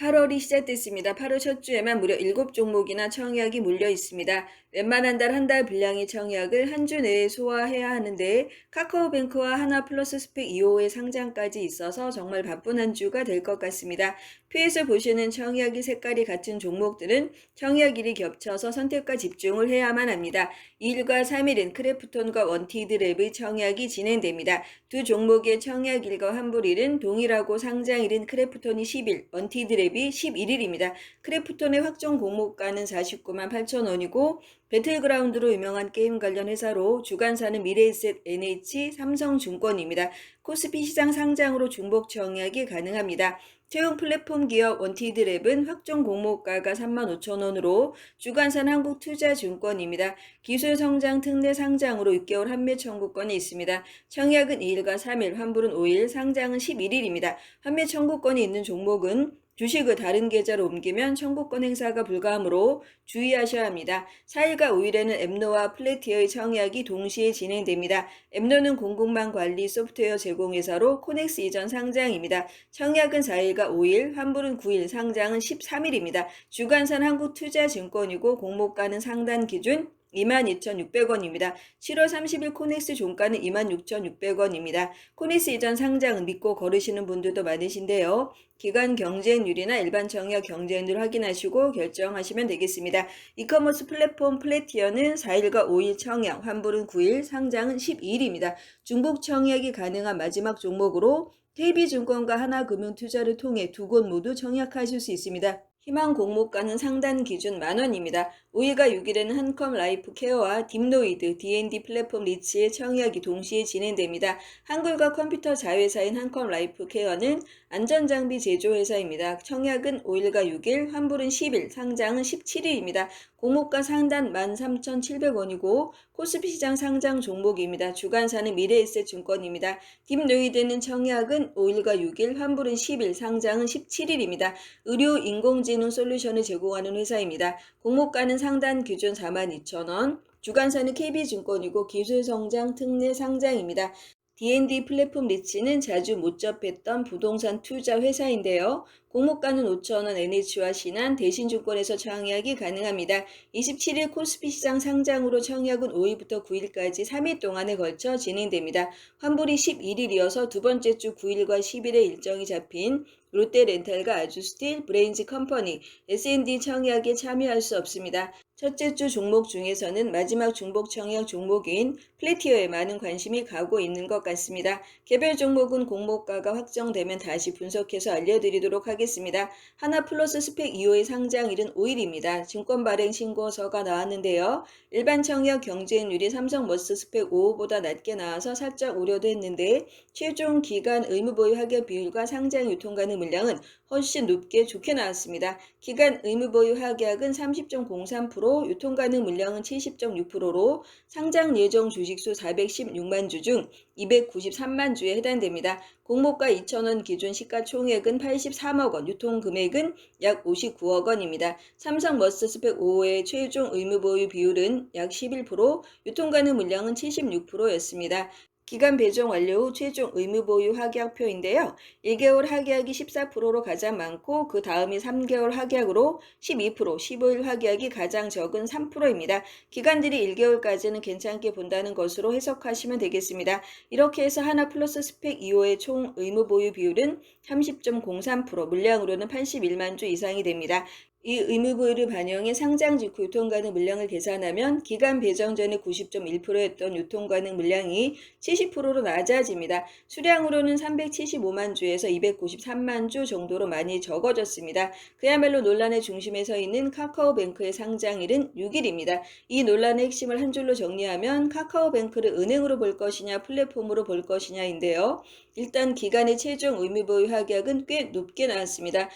8월이 시작됐습니다. 8월 첫 주에만 무려 7종목이나 청약이 몰려 있습니다. 웬만한 달 한 달 분량의 청약을 한 주 내에 소화해야 하는데 카카오뱅크와 하나플러스 스펙 2호의 상장까지 있어서 정말 바쁜 한 주가 될 것 같습니다. 표에서 보시는 청약이 색깔이 같은 종목들은 청약일이 겹쳐서 선택과 집중을 해야만 합니다. 2일과 3일은 크래프톤과 원티드랩의 청약이 진행됩니다. 두 종목의 청약일과 환불일은 동일하고 상장일은 크래프톤이 10일, 원티드랩이 11일입니다. 크래프톤의 확정 공모가는 49만 8천 원이고 배틀그라운드로 유명한 게임 관련 회사로 주간사는 미래에셋 NH 삼성증권입니다. 코스피 시장 상장으로 중복 청약이 가능합니다. 채용 플랫폼 기업 원티드랩은 확정 공모가가 35,000원으로 주간산 한국투자증권입니다. 기술 성장 특례 상장으로 6개월 한매 청구권이 있습니다. 청약은 2일과 3일, 환불은 5일, 상장은 11일입니다. 한매 청구권이 있는 종목은 주식을 다른 계좌로 옮기면 청구권 행사가 불가하므로 주의하셔야 합니다. 4일과 5일에는 엠노와 플래티어의 청약이 동시에 진행됩니다. 엠노는 공공망 관리 소프트웨어 제공회사로 코넥스 이전 상장입니다. 청약은 4일과 5일, 환불은 9일, 상장은 13일입니다. 주간산 한국투자증권이고 공모가는 상단 기준 22,600원입니다. 7월 30일 코넥스 종가는 26,600원입니다. 코넥스 이전 상장은 믿고 거르시는 분들도 많으신데요. 기간 경쟁률이나 일반 청약 경쟁률 확인하시고 결정하시면 되겠습니다. 이커머스 플랫폼 플래티어는 4일과 5일 청약, 환불은 9일, 상장은 12일입니다. 중복 청약이 가능한 마지막 종목으로 KB증권과 하나금융투자를 통해 두 곳 모두 청약하실 수 있습니다. 희망 공모가는 상단 기준 만원입니다. 5일과 6일에는 한컴 라이프 케어와 딥노이드, D&D 플랫폼 리치의 청약이 동시에 진행됩니다. 한글과 컴퓨터 자회사인 한컴 라이프 케어는 안전장비 제조회사입니다. 청약은 5일과 6일, 환불은 10일, 상장은 17일입니다. 공모가 상단 13,700원이고 코스피 시장 상장 종목입니다. 주간사는 미래에셋 증권입니다. 딥노이드는 청약은 5일과 6일, 환불은 10일, 상장은 17일입니다. 의료 인공지능 솔루션을 제공하는 회사입니다. 공모가는 상단 기준 42,000원, 주간사는 KB증권이고 기술성장 특례 상장입니다. D&D 플랫폼 리치는 자주 못 접했던 부동산 투자 회사인데요. 공모가는 5천원 NH와 신한 대신증권에서 청약이 가능합니다. 27일 코스피 시장 상장으로 청약은 5일부터 9일까지 3일 동안에 걸쳐 진행됩니다. 환불이 11일이어서 두 번째 주 9일과 10일에 일정이 잡힌 롯데렌탈과 아주스틸, 브레인즈 컴퍼니, S&D 청약에 참여할 수 없습니다. 첫째 주 종목 중에서는 마지막 중복 청약 종목인 플래티어에 많은 관심이 가고 있는 것 같습니다. 개별 종목은 공모가가 확정되면 다시 분석해서 알려드리도록 하겠습니다. 하나 플러스 스펙 2호의 상장일은 5일입니다. 증권 발행 신고서가 나왔는데요. 일반 청약 경쟁률이 삼성 머스 스펙 5호보다 낮게 나와서 살짝 우려도 했는데 최종 기간 의무보유 하격 비율과 상장 유통 가능 물량은 훨씬 높게 좋게 나왔습니다. 기간 의무보유 하격은 30.03%, 유통 가능 물량은 70.6%로 상장 예정 주식수 416만 주 중 293만 주에 해당됩니다. 공모가 2천원 기준 시가총액은 83억 원, 유통 금액은 약 59억 원입니다. 삼성 머스 스펙 5호의 최종 의무 보유 비율은 약 11%, 유통 가능 물량은 76%였습니다. 기간 배정 완료 후 최종 의무 보유 하계약표인데요. 1개월 하계약이 14%로 가장 많고 그 다음이 3개월 하계약으로 12%, 15일 하계약이 가장 적은 3%입니다. 기간들이 1개월까지는 괜찮게 본다는 것으로 해석하시면 되겠습니다. 이렇게 해서 하나 플러스 스펙 2호의 총 의무 보유 비율은 30.03%, 물량으로는 81만 주 이상이 됩니다. 이 의무보유를 반영해 상장 직후 유통가능 물량을 계산하면 기간 배정 전에 90.1%였던 유통가능 물량이 70%로 낮아집니다. 수량으로는 375만 주에서 293만 주 정도로 많이 적어졌습니다. 그야말로 논란의 중심에 서 있는 카카오뱅크의 상장일은 6일입니다. 이 논란의 핵심을 한 줄로 정리하면 카카오뱅크를 은행으로 볼 것이냐 플랫폼으로 볼 것이냐인데요. 일단 기간의 최종 의무보유 하격은 꽤 높게 나왔습니다.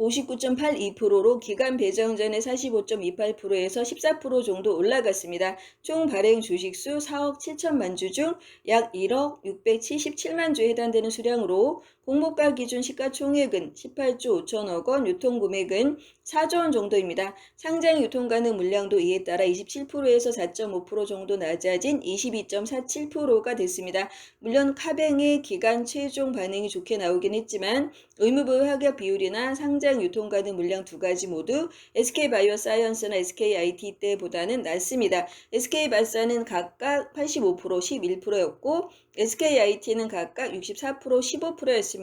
59.82%로 기간 배정 전에 45.28%에서 14% 정도 올라갔습니다. 총 발행 주식수 4억 7천만 주 중 약 1억 677만 주에 해당되는 수량으로 공모가 기준 시가총액은 18조 5천억 원, 유통금액은 4조 원 정도입니다. 상장 유통 가능 물량도 이에 따라 27%에서 4.5% 정도 낮아진 22.47%가 됐습니다. 물론 카뱅의 기간 최종 반응이 좋게 나오긴 했지만 의무보유 합격 비율이나 상장 유통 가능 물량 두 가지 모두 SK바이오사이언스나 SKIT 때보다는 낮습니다. SK발사는 각각 85%, 11%였고 SKIT는 각각 64%, 15%였습니다.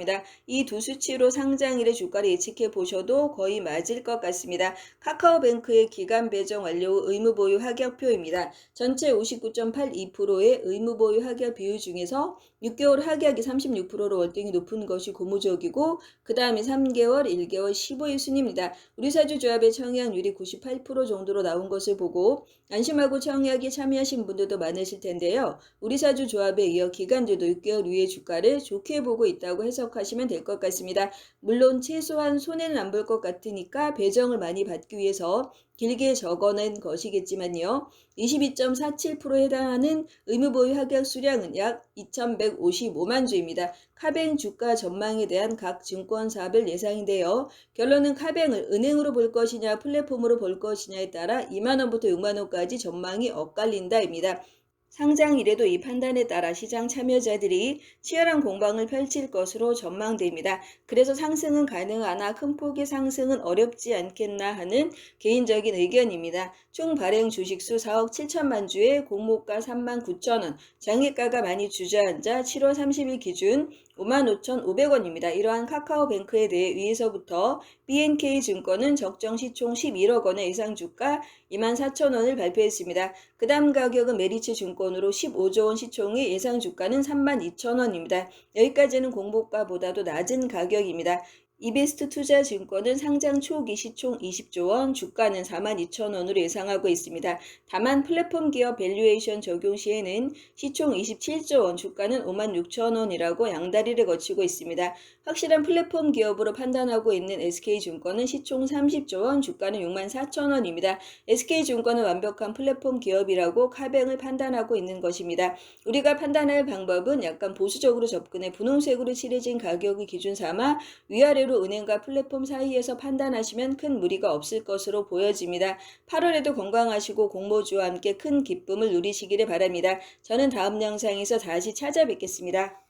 이 두 수치로 상장일의 주가를 예측해 보셔도 거의 맞을 것 같습니다. 카카오뱅크의 기간 배정 완료 후 의무 보유 합격표입니다. 전체 59.82%의 의무 보유 합격 비율 중에서 6개월 합격이 36%로 월등히 높은 것이 고무적이고 그 다음에 3개월, 1개월, 15일 순입니다. 우리 사주 조합의 청약률이 98% 정도로 나온 것을 보고 안심하고 청약에 참여하신 분들도 많으실 텐데요. 우리 사주 조합에 이어 기간제도 6개월 위의 주가를 좋게 보고 있다고 해 석하시면 될 것 같습니다. 물론 최소한 손해는 안 볼 것 같으니까 배정을 많이 받기 위해서 길게 적어낸 것이겠지만요. 22.47%에 해당하는 의무보유 합격 수량은 약 2,155만 주입니다. 카뱅 주가 전망에 대한 각 증권사별 예상인데요. 결론은 카뱅을 은행으로 볼 것이냐 플랫폼으로 볼 것이냐에 따라 2만원부터 6만원까지 전망이 엇갈린다입니다. 상장일에도 이 판단에 따라 시장 참여자들이 치열한 공방을 펼칠 것으로 전망됩니다. 그래서 상승은 가능하나 큰 폭의 상승은 어렵지 않겠나 하는 개인적인 의견입니다. 총 발행 주식수 4억 7천만 주에 공모가 3만 9천 원, 장외가가 많이 주저앉아 7월 30일 기준 55,500원입니다. 이러한 카카오뱅크에 대해 위에서부터 BNK 증권은 적정 시총 11억 원의 예상 주가 24,000원을 발표했습니다. 그 다음 가격은 메리츠 증권으로 15조 원 시총의 예상 주가는 32,000원입니다. 여기까지는 공모가보다도 낮은 가격입니다. 이베스트 투자증권은 상장 초기 시총 20조 원, 주가는 42,000원으로 예상하고 있습니다. 다만 플랫폼 기업 밸류에이션 적용 시에는 시총 27조 원, 주가는 56,000원이라고 양다리를 거치고 있습니다. 확실한 플랫폼 기업으로 판단하고 있는 SK증권은 시총 30조 원, 주가는 64,000원입니다. SK증권은 완벽한 플랫폼 기업이라고 카뱅을 판단하고 있는 것입니다. 우리가 판단할 방법은 약간 보수적으로 접근해 분홍색으로 칠해진 가격을 기준 삼아 위아래로 은행과 플랫폼 사이에서 판단하시면 큰 무리가 없을 것으로 보여집니다. 8월에도 건강하시고 공모주와 함께 큰 기쁨을 누리시기를 바랍니다. 저는 다음 영상에서 다시 찾아뵙겠습니다.